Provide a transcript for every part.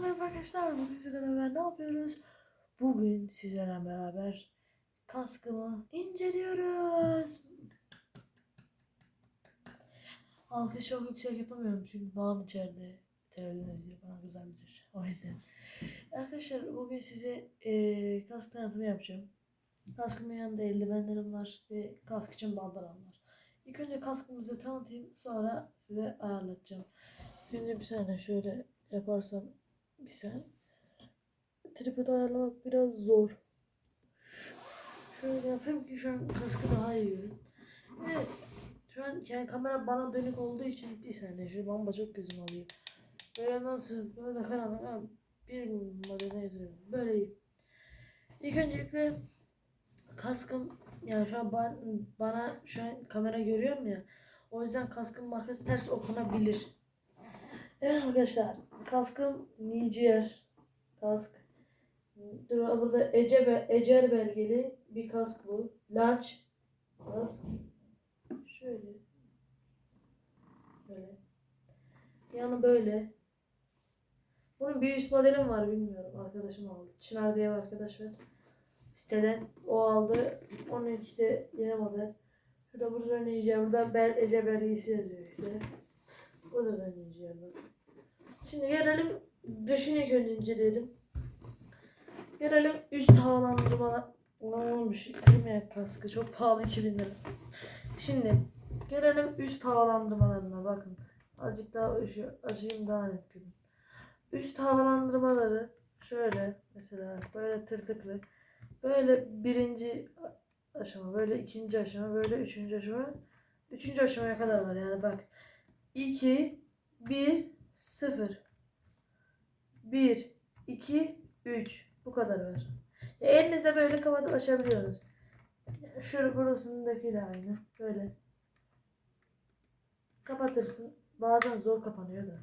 merhaba arkadaşlar. Bugün sizlerle beraber ne yapıyoruz? Bugün sizlerle beraber kaskımı inceliyoruz. Alkış çok yüksek yapamıyorum çünkü babam içeride televizyon izliyor bana kızabilir. O yüzden. Arkadaşlar bugün size eee kask tanıtımı yapacağım. Kaskımın yanında eldivenlerim var ve kask için bandaram var. İlk önce kaskımızı tanıtayım sonra size ayarlatacağım. Şimdi bir saniye şöyle yaparsam bir saniye. Tripod ayarlamak biraz zor. Şöyle yapayım ki şu an kaskı daha iyi görün. Evet. Şu an yani kamera bana dönük olduğu için bir saniye şu lamba çok gözüm alıyor. Böyle nasıl böyle karanlık ama bir modele yatırıyorum. Böyle iyi. İlk öncelikle kaskım yani şu an ben, bana şu an kamera görüyorum ya. O yüzden kaskın markası ters okunabilir. Evet arkadaşlar kaskım Niger kask. Dur, burada Ece, Ecer belgeli bir kask bu. Large kask. Şöyle. Böyle. Yanı böyle. Bunun bir üst modelim var bilmiyorum. Arkadaşım aldı. Çınar diye bir arkadaş var. Siteden o aldı. Onun işte yeni model. Şurada burada Niger. Burada Bel Ece belgesi yazıyor işte. Burada da Niger var. Şimdi gelelim dışını önce inceleyelim. Gelelim üst havalandırma olmuş kırmaya kaskı çok pahalı 2000 lira. Şimdi gelelim üst havalandırmalarına bakın. Azıcık daha ışığı açayım daha net görün. Üst havalandırmaları şöyle mesela böyle tırtıklı. Böyle birinci aşama, böyle ikinci aşama, böyle üçüncü aşama. Üçüncü aşamaya kadar var yani bak. 2, 1, 0. 1, 2, 3. Bu kadar var. Ya elinizde böyle kapatıp açabiliyoruz. Şöyle burasındaki de aynı. Böyle. Kapatırsın. Bazen zor kapanıyor da.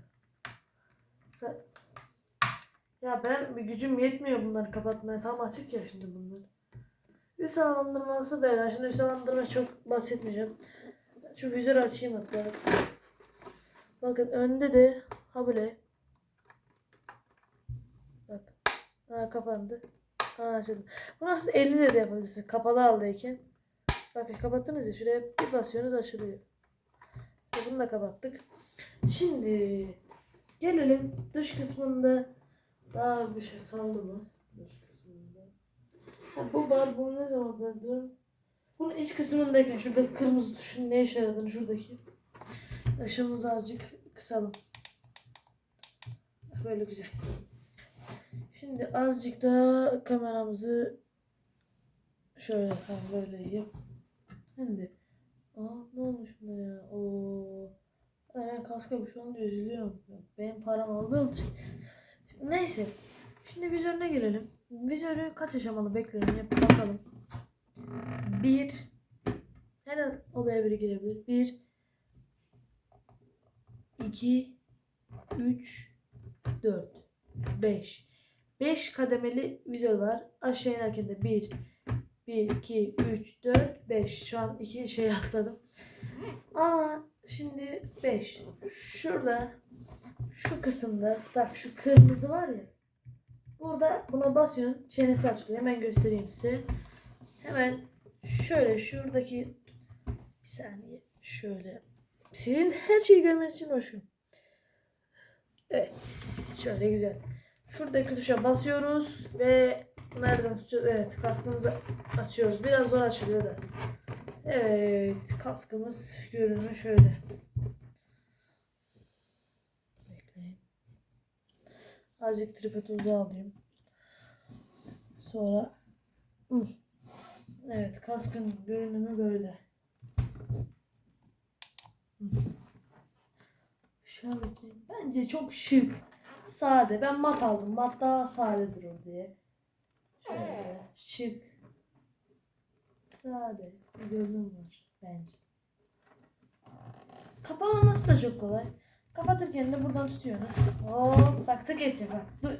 Ya ben bir gücüm yetmiyor bunları kapatmaya. Tam açık ya şimdi bunlar. Üst havalandırması böyle. Şimdi üst havalandırma çok bahsetmeyeceğim. Şu vizörü açayım hatta. Bakın önde de ha böyle. Bak. Ha kapandı. Ha açıldı. Bunu aslında elinizle de yapabilirsiniz. Kapalı haldeyken. Bakın kapattınız ya şuraya bir basıyorsunuz açılıyor. İşte bunu da kapattık. Şimdi gelelim dış kısmında daha bir şey kaldı mı? Dış kısmında. Ha, bu var. Bunu ne zaman döndürürüm? Bunun iç kısmındayken şurada kırmızı tuşun ne işe yaradığını şuradaki. Işığımızı azıcık kısalım. Böyle güzel. Şimdi azıcık daha kameramızı şöyle ha, böyle yap. Şimdi aa ne olmuş buna ya? Oo. Ben kaska şu anda üzülüyorum. Benim param aldığım için. Neyse. Şimdi vizörüne girelim. Vizörü kaç aşamalı bekleyin yap bakalım. Bir. Her odaya biri girebilir. Bir. 2 3 4 5 5 kademeli vizör var. Aşağı inerken de 1 1 2 3 4 5 şu an iki şey atladım. Ama şimdi 5 şurada şu kısımda bak şu kırmızı var ya. Burada buna basıyorsun çenesi açılıyor. Hemen göstereyim size. Hemen şöyle şuradaki bir saniye şöyle sizin her şeyi görmeniz için hoşum. Evet. Şöyle güzel. Şuradaki tuşa basıyoruz ve nereden tutacağız? Evet. Kaskımızı açıyoruz. Biraz zor açılıyor da. Evet. Kaskımız görünüyor şöyle. Bekleyin. Azıcık tripodu alayım. Sonra. Evet. Kaskın görünümü böyle. Şöyle. Bence çok şık. Sade. Ben mat aldım. Mat daha sade durur diye. Şöyle şık. Sade. Bir görünüm var bence. Kapanması da çok kolay. Kapatırken de buradan tutuyorsunuz. Hop bak tık edecek bak. Dur.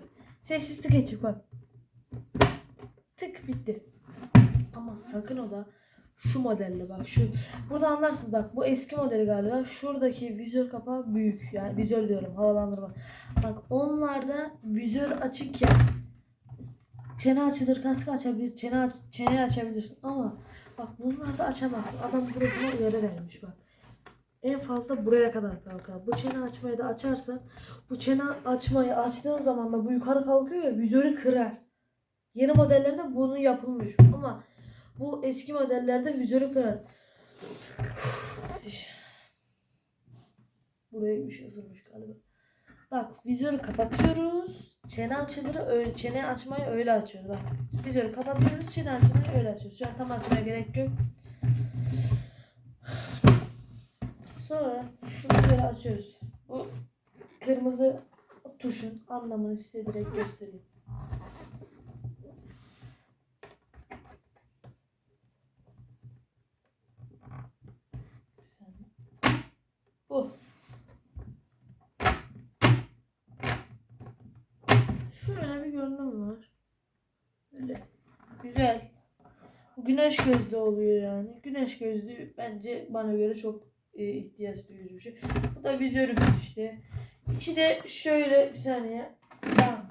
Sessiz tık edecek bak. Tık bitti. Ama sakın ola Şu modelde bak şu. Burada anlarsınız bak bu eski modeli galiba. Şuradaki vizör kapağı büyük. Yani vizör diyorum havalandırma. Bak onlarda vizör açıkken çene açılır kaskı açabilir. Çene aç, çeneyi açabilirsin ama bak bunlarda açamazsın. Adam burasına uyarı vermiş bak. En fazla buraya kadar kalkar. Bu çene açmayı da açarsan bu çene açmayı açtığın zaman da bu yukarı kalkıyor ya vizörü kırar. Yeni modellerde bunu yapılmış ama bu eski modellerde vizörü kırar. Şey ısırmış galiba. Bak vizörü kapatıyoruz. Çene açılır öyle çene açmayı öyle açıyoruz. Bak vizörü kapatıyoruz. Çene açmayı öyle açıyoruz. Şu an tam açmaya gerek yok. Sonra şunu böyle açıyoruz. Bu kırmızı tuşun anlamını size direkt göstereyim. Bir saniye. Bu. Şöyle bir görünüm var. Böyle. Güzel. Güneş gözlü oluyor yani. Güneş gözlüğü bence bana göre çok e, ihtiyaç duyucu şey. Bu da vizörümüz işte. İçi de şöyle bir saniye. Tamam.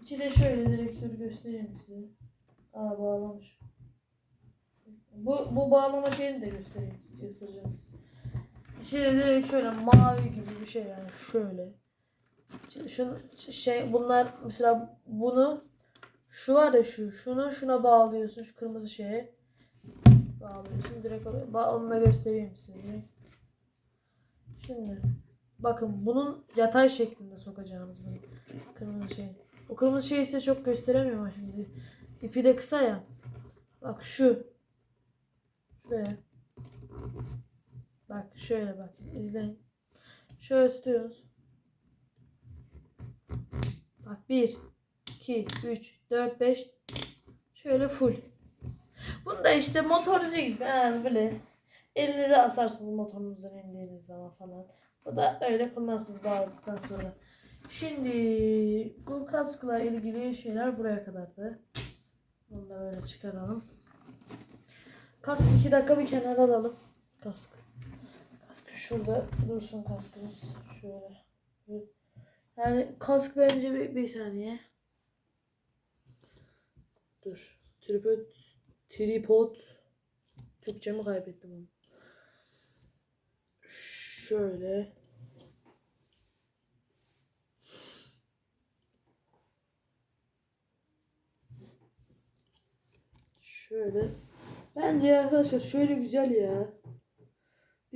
İçi de şöyle direktörü göstereyim size. Aa bağlamış. Bu, bu bağlama şeyini de göstereyim size de direkt şöyle mavi gibi bir şey yani şöyle. Şunu şey bunlar mesela bunu şu var ya şu şunu şuna bağlıyorsun şu kırmızı şeye bağlıyorsun direkt oraya. Onu da göstereyim size. Şimdi bakın bunun yatay şeklinde sokacağınız bunu kırmızı şey. O kırmızı şeyi size çok gösteremiyorum şimdi. İpi de kısa ya. Bak şu. Şuraya. Bak şöyle bak. izleyin. Şöyle tutuyoruz. Bak 1, 2, 3, 4, 5. Şöyle full. Bunu da işte motorcu gibi yani böyle elinize asarsınız motorunuzdan indiğiniz zaman falan. Bu da öyle kullanırsınız bağladıktan sonra. Şimdi bu kaskla ilgili şeyler buraya kadardı. Bunu da böyle çıkaralım. Kask 2 dakika bir kenara alalım. Kask. Kask şurada dursun kaskımız. Şöyle. Yani kask bence bir, bir saniye. Dur. Tripod tripod Türkçemi kaybettim onu. Şöyle. Şöyle. Bence arkadaşlar şöyle güzel ya.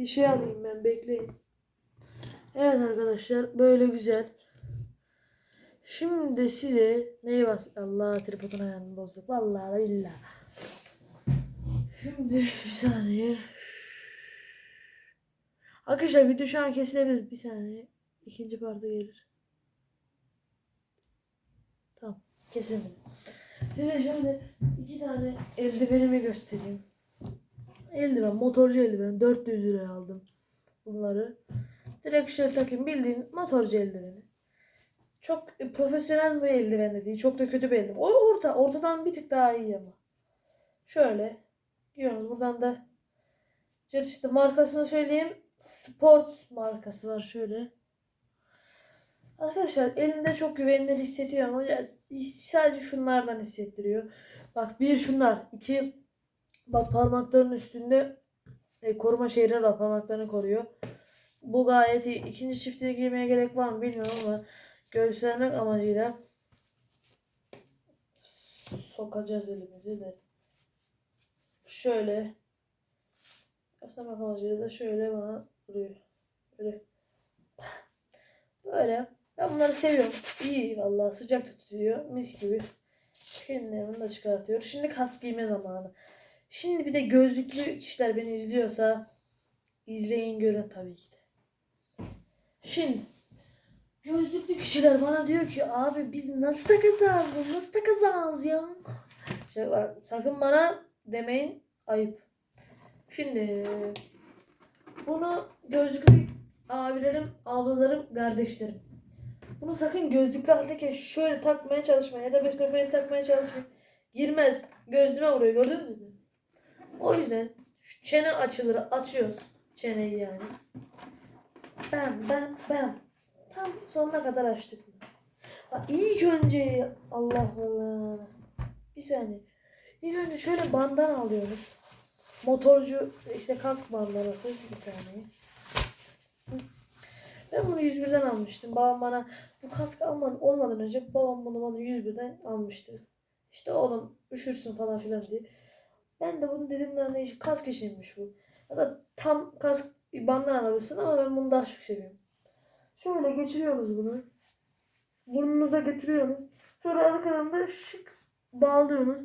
Bir şey alayım ben bekleyin. Evet arkadaşlar böyle güzel. Şimdi de size neyi bas Allah tripodun ayarını bozduk. Vallahi da billahi. Şimdi bir saniye. Arkadaşlar video şu an kesilebilir. Bir saniye. İkinci parta gelir. Tamam. Kesildi. Size şöyle iki tane eldivenimi göstereyim. Eldiven, motorcu eldiven. 400 liraya aldım bunları. Direkt şöyle takayım. Bildiğin motorcu eldiveni. Çok profesyonel bir eldiven de değil. Çok da kötü bir eldiven. O orta. Ortadan bir tık daha iyi ama. Şöyle. Giyiyoruz. Buradan da işte markasını söyleyeyim. Sport markası var şöyle. Arkadaşlar elinde çok güvenilir hissediyor ama sadece şunlardan hissettiriyor. Bak bir şunlar. iki bak parmakların üstünde e, koruma şeyleri var. Parmaklarını koruyor. Bu gayet iyi. İkinci çiftini giymeye gerek var mı bilmiyorum ama göstermek amacıyla sokacağız elimizi de. Şöyle göstermek amacıyla da şöyle bana duruyor. Böyle. Böyle. Ben bunları seviyorum. İyi vallahi sıcak tutuyor. Mis gibi. Şimdi bunu da çıkartıyor. Şimdi kask giyme zamanı. Şimdi bir de gözlüklü kişiler beni izliyorsa izleyin görün tabii ki de. Şimdi gözlüklü kişiler bana diyor ki abi biz nasıl takacağız bunu nasıl takacağız ya? Şey var, sakın bana demeyin ayıp. Şimdi bunu gözlüklü abilerim, ablalarım, kardeşlerim. Bunu sakın gözlüklü haldeyken şöyle takmaya çalışmayın ya da bir takmaya çalışmayın. Girmez. Gözlüğüme vuruyor gördünüz mü? O yüzden şu çene açıları açıyoruz. Çeneyi yani. Bam bam bam. Tam sonuna kadar açtık. Ha, İlk önce Allah Allah. Bir saniye. İlk önce şöyle bandan alıyoruz. Motorcu işte kask bandanası. Bir saniye. Ben bunu 101'den almıştım. Babam bana bu kask almadı, olmadan önce babam bunu bana 101'den almıştı. İşte oğlum üşürsün falan filan diye. Ben de bunu ne iş- kask içinmiş bu. Ya da tam kask bandan alabilirsin ama ben bunu daha çok seviyorum. Şöyle geçiriyoruz bunu. Burnunuza getiriyorsunuz. Sonra arkadan da şık bağlıyorsunuz.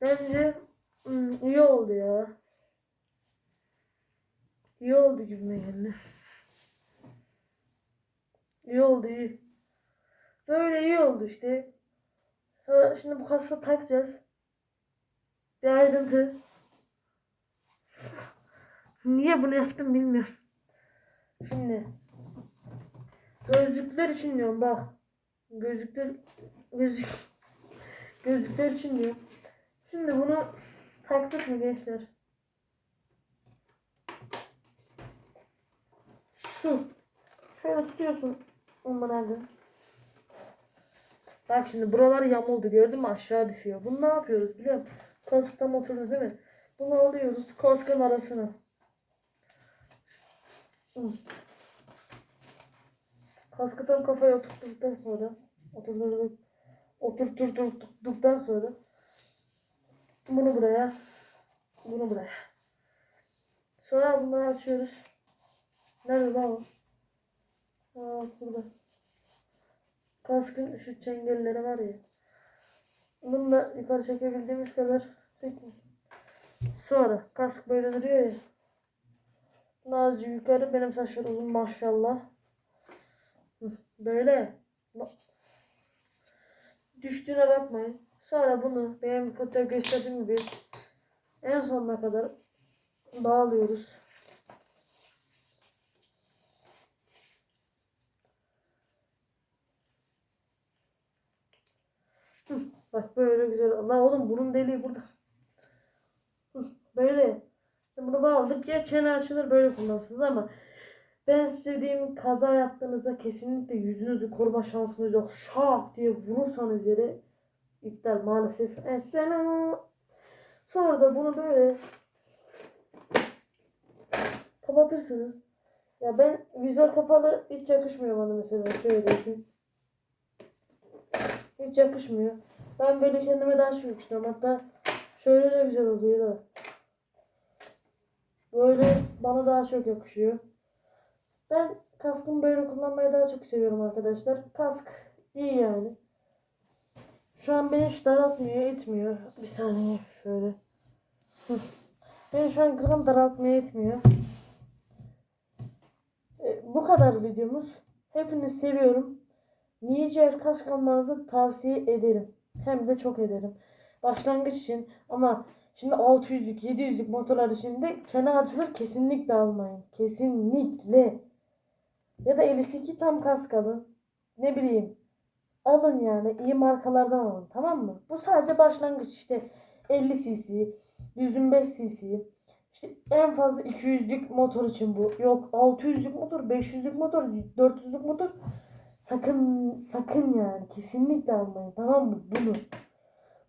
Bence hmm, iyi oldu ya. İyi oldu gibime geldi. İyi oldu iyi. Böyle iyi oldu işte. Şimdi bu kasa takacağız. Bir ayrıntı. Niye bunu yaptım bilmiyorum. Şimdi gözlükler için diyorum bak. Gözlükler gözlük gözlükler için diyorum. Şimdi bunu taktık mı gençler? Şu. Şöyle tutuyorsun. Hadi. Bak şimdi buralar yamuldu gördün mü aşağı düşüyor. Bunu ne yapıyoruz biliyor musun? Kask tam oturdu değil mi? Bunu alıyoruz kaskın arasına. Kaskı tam kafaya oturttuktan sonra oturdurduk oturturduktan sonra bunu buraya bunu buraya. Sonra bunları açıyoruz. Nerede lan o? Aa burada. Kaskın şu çengelleri var ya. Bunu da yukarı çekebildiğimiz kadar çekin. Sonra kask böyle duruyor ya. Bunu azıcık yukarı benim saçlar uzun maşallah. Böyle. Düştüğüne bakmayın. Sonra bunu benim kötü gösterdiğim gibi en sonuna kadar bağlıyoruz. Hı, Bak böyle güzel. Allah oğlum bunun deliği burada. Böyle. Bunu bağladık ya çene açılır böyle kullanırsınız ama ben size diyeyim kaza yaptığınızda kesinlikle yüzünüzü koruma şansınız yok. Şak diye vurursanız yere iptal maalesef. Esselam. Sonra da bunu böyle kapatırsınız. Ya ben vizör kapalı hiç yakışmıyor bana mesela şöyle yapayım. Hiç yakışmıyor. Ben böyle kendime daha çok yakıştırıyorum. Hatta şöyle de güzel oluyor da. Böyle bana daha çok yakışıyor. Ben kaskımı böyle kullanmayı daha çok seviyorum arkadaşlar. Kask iyi yani. Şu an beni hiç daraltmıyor, etmiyor. Bir saniye şöyle. Hı. Beni şu an gram daraltmıyor, etmiyor. E, bu kadar videomuz. Hepinizi seviyorum. Nijer kask almanızı tavsiye ederim. Hem de çok ederim. Başlangıç için ama şimdi 600'lük 700'lük motorlar için de çene açılır kesinlikle almayın. Kesinlikle. Ya da 52 tam kask alın. Ne bileyim. Alın yani. iyi markalardan alın. Tamam mı? Bu sadece başlangıç işte. 50 cc, 125 cc. İşte en fazla 200'lük motor için bu. Yok 600'lük motor, 500'lük motor, 400'lük motor. Sakın sakın yani kesinlikle almayın tamam mı bunu.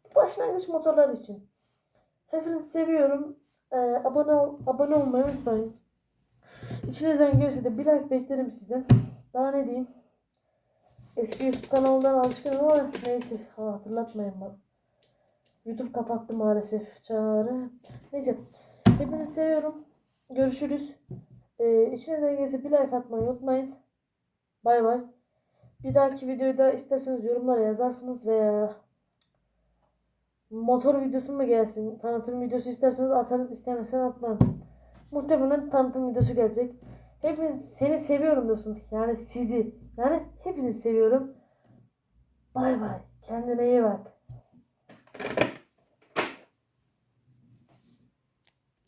Bu başlangıç motorlar için. Hepinizi seviyorum. Ee, abone ol, abone olmayı unutmayın. İçinizden gelirse de bir like beklerim sizden. Daha ne diyeyim? Eski YouTube kanalından alışkınım ama neyse ha, hatırlatmayın bak. YouTube kapattı maalesef. Çağrı. Neyse. Hepinizi seviyorum. Görüşürüz. Ee, içinizden gelirse bir like atmayı unutmayın. Bay bay. Bir dahaki videoyu da isterseniz yorumlara yazarsınız veya motor videosu mu gelsin, tanıtım videosu isterseniz atarız, istemezsen atmam. Muhtemelen tanıtım videosu gelecek. Hepiniz seni seviyorum dostum. Yani sizi. Yani hepinizi seviyorum. Bay bay. Kendine iyi bak.